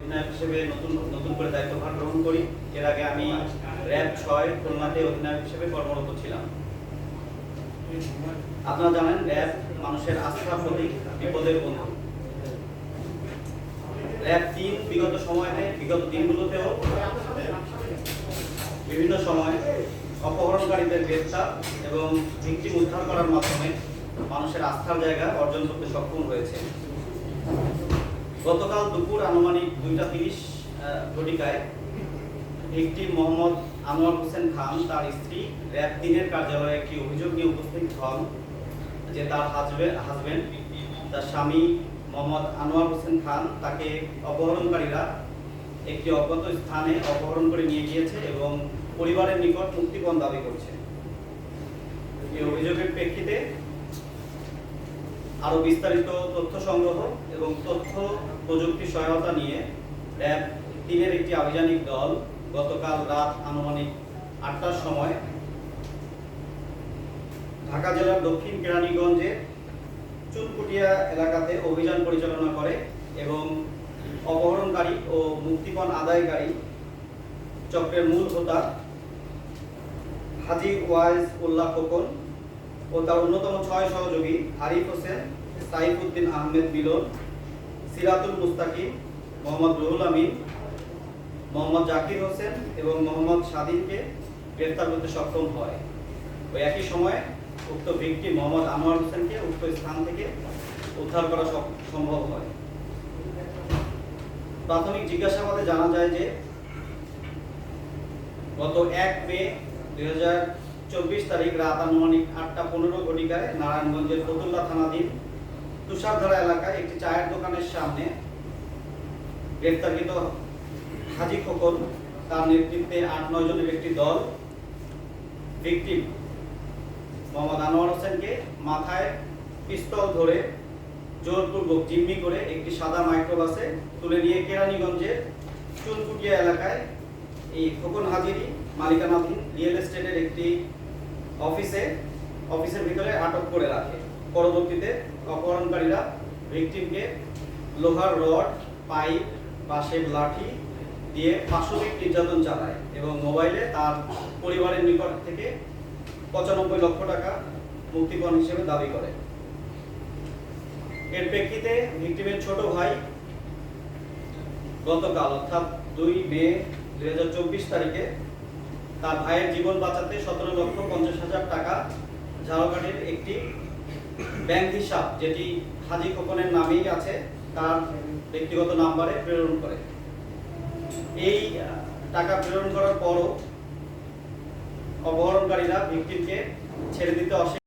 অধিনায়ক হিসেবে নতুন নতুন করে দায়িত্বভার গ্রহণ করি। এর আগে আমি র্যাব ছয় খুলনাতে অধিনায়ক হিসেবে কর্মরত ছিলাম। আপনারা জানেন, র্যাব মানুষের আস্থার প্রতীক, বিপদের বন্ধু। র্যাব তিন বিগত সময়তে বিগত দিনগুলোতেও বিভিন্ন সময় অপহরণকারীদের গ্রেফতার এবং ভিকটিম উদ্ধার করার মাধ্যমে মানুষের আস্থার জায়গা অর্জন করতে সক্ষম হয়েছে। গতকাল দুপুর আনুমানিক দুইটা তিরিশ ঘটিকায় একটি মোহাম্মদ আনোয়ার হোসেন খান, তার স্ত্রী, র্যাব তিনের কার্যালয়ে একটি অভিযোগ নিয়ে উপস্থিত হন যে তার হাজবেন্ড হাজবেন্ড, তার স্বামী মোহাম্মদ আনোয়ার হোসেন খান তাকে অপহরণকারীরা একটি অজ্ঞাত স্থানে অপহরণ করে নিয়ে গিয়েছে এবং পরিবারের নিকট মুক্তিপণ দাবি করছে। এই অভিযোগের প্রেক্ষিতে আরও বিস্তারিত তথ্য সংগ্রহ এবং তথ্য প্রযুক্তি সহায়তা নিয়ে র্যাব তিনের একটি আভিযানিক দল গতকাল রাত আনুমানিক আটটার সময় ঢাকা জেলার দক্ষিণ কেরানীগঞ্জে চুনকুটিয়া এলাকাতে অভিযান পরিচালনা করে এবং অপহরণকারী ও মুক্তিপণ আদায়কারী চক্রের মূল হোতা হাজি ওয়াইজ উল্লাহ খোকন ও তার অন্যতম ছয় সহযোগী আরিফ হোসেন, সাইফুদ্দিন আহমেদ মিলন, সিরাতুল মুস্তাকিম, মোহাম্মদ রুহুল আমিন, মোহাম্মদ জাকির হোসেন এবং মোহাম্মদ স্বাধীনকে গ্রেফতার করতে সক্ষম হয়। ওই একই সময়ে উক্ত ব্যক্তি মোহাম্মদ আনোয়ার হোসেনকে উক্ত স্থান থেকে উদ্ধার করা সম্ভব হয়। প্রাথমিক জিজ্ঞাসাবাদে জানা যায় যে গত এক মে দুই হাজার চব্বিশ তারিখ রাত আনুমানিক আটটা পনেরো ঘটিকায় নারায়ণগঞ্জের ফতুল্লা থানাধীন তুষারধারা এলাকায় একটি চায়ের দোকানের সামনে গ্রেফতারকৃত হাজি খোকন, তার নেতৃত্বে আট, নয় জনের একটি দল। ভিকটিম মোহাম্মদ আনোয়ার হোসেনকে মাথায় পিস্তল ধরে জোরপূর্বক জিম্মি করে একটি সাদা মাইক্রোবাসে তুলে নিয়ে কেরানীগঞ্জের চুনকুটিয়া এলাকায় এই খোকন হাজিরি মালিকানাধীন রিয়েল এস্টেটের একটি অফিসে, অফিসের ভিতরে আটক করে রাখে। পরবর্তীতে অপহরণকারীরা ভিকটিমকে লোহার রড, পাইপ বাঁশের লাঠি দিয়ে পাশবিক নির্যাতন চালায় এবং মোবাইলে তার পরিবারের নিকট থেকে পঁচানব্বই লক্ষ টাকা মুক্তিপণ হিসেবে দাবি করে। এর প্রেক্ষিতে ভিকটিমের ছোট ভাই গতকাল, অর্থাৎ দুই মে দু হাজার চব্বিশ তারিখে তার ভাইয়ের জীবন বাঁচাতে সতেরো লক্ষ ঝাড়খণ্ডের একটি ব্যাংক হিসাব যেটি হাজি খোকনের নামেই আছে, তার ব্যক্তিগত নাম্বারে প্রেরণ করে। এই টাকা প্রেরণ করার পরও অপহরণকারীরা ভিক্টিমকে ছেড়ে দিতে অস্বীকার